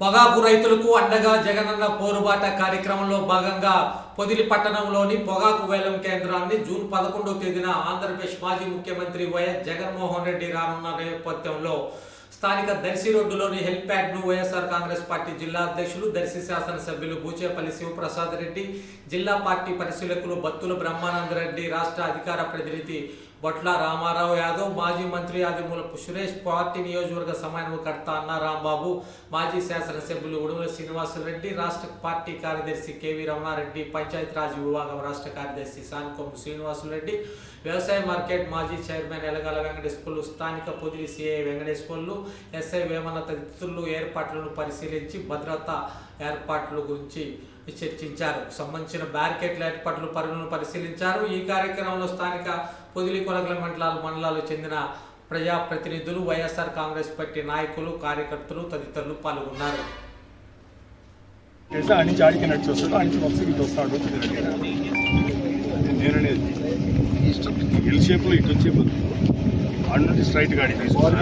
పొగాకు రైతులకు అండగా జగనన్న పోరుబాట కార్యక్రమంలో భాగంగా పొదిలి పట్టణంలోని పొగాకు వేలం కేంద్రాన్ని జూన్ పదకొండవ తేదీన ఆంధ్రప్రదేశ్ మాజీ ముఖ్యమంత్రి వైఎస్ జగన్మోహన్ రెడ్డి రానున్న నేపథ్యంలో స్థానిక దర్శి రోడ్డులోని హెల్ప్ ప్యాడ్ను వైఎస్ఆర్ కాంగ్రెస్ పార్టీ జిల్లా అధ్యక్షులు దర్శి శాసనసభ్యులు బూచేపల్లి శివప్రసాద్ రెడ్డి జిల్లా పార్టీ పరిశీలకులు బత్తుల బ్రహ్మానంద రెడ్డి రాష్ట్ర అధికార ప్రతినిధి బొట్ల రామారావు యాదవ్ మాజీ మంత్రి ఆదిమూలపు సురేష్ పార్టీ నియోజకవర్గ సమన్వయకర్త అన్న రాంబాబు మాజీ శాసనసభ్యులు ఉడుమల శ్రీనివాసరెడ్డి రాష్ట్ర పార్టీ కార్యదర్శి కేవీ రమణారెడ్డి పంచాయతీరాజ్ విభాగం రాష్ట్ర కార్యదర్శి సానుకొమ్ము శ్రీనివాసులరెడ్డి వ్యవసాయ మార్కెట్ మాజీ చైర్మన్ ఎలగాల వెంకటేశ్వర్లు స్థానిక పొదిలి సిఐ వెంకటేశ్వర్లు ఎస్ఐ వేమన తదితరులు ఏర్పాట్లను పరిశీలించి భద్రతా ఏర్పాట్ల గురించి చర్చించారు. సంబంధించిన బ్యారికేట్ల ఏర్పాట్లు పనులను పరిశీలించారు. ఈ కార్యక్రమంలో స్థానిక పొదిలి కొలగల మండలాల మండలాలకు చెందిన ప్రజాప్రతినిధులు వైఎస్ఆర్ కాంగ్రెస్ పార్టీ నాయకులు కార్యకర్తలు తదితరులు పాల్గొన్నారు. ఎల్ షేప్లో ఇటు వచ్చే స్ట్రైట్ గాడి తీసుకోవాలి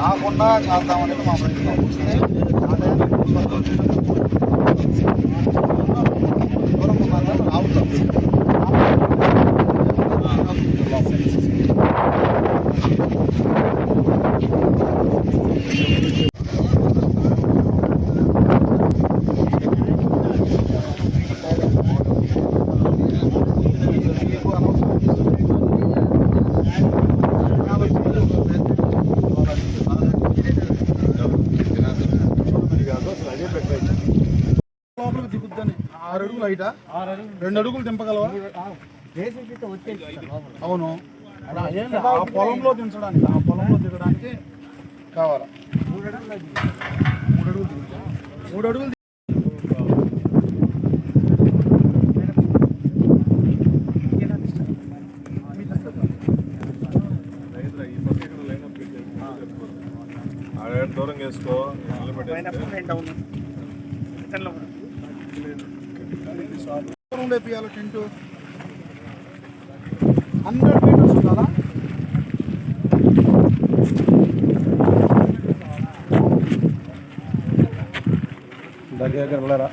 రాకుండా చేద్దామనేది మా ప్రయత్నం వస్తే అడుగులు హైటా? రెండు అడుగులు దింపగలవా? అవును. ఆ పొలంలో దించడానికి ఆ పొలంలో దిగడానికి కావాలా? మూడు అడుగులు మూడు అడుగులు దూరం చేసుకో. నిలబెట్టేస్తే దూరం టెంట్. హండ్రెడ్ మీటర్స్ ఉండాలా? దగ్గర దగ్గర వెళ్ళరా?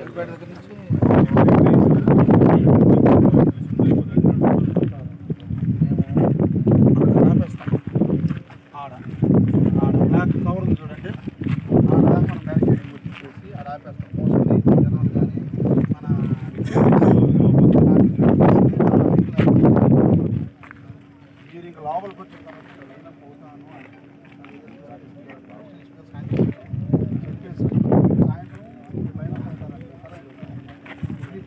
చెల్లిపేట దగ్గర నుంచి ఆడ ఆడ బ్లాక్ కవర్ ఉంది చూడండి ఆడ మనం బ్యారికేడింగ్ చేసి ఆడ ఆపేస్తాం మోస్ట్లీ జనాలు మన ఇంజనీరింగ్ లోపలికి వచ్చిన తర్వాత పోతాను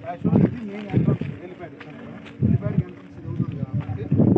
యాక్చువల్గా ఇది మెయిన్ ఎంట్రన్స్ వెళ్ళిపోయాడు. వెళ్ళిపోయాడు ఎంట్రన్స్ ఇది అవుతుంది కాబట్టి.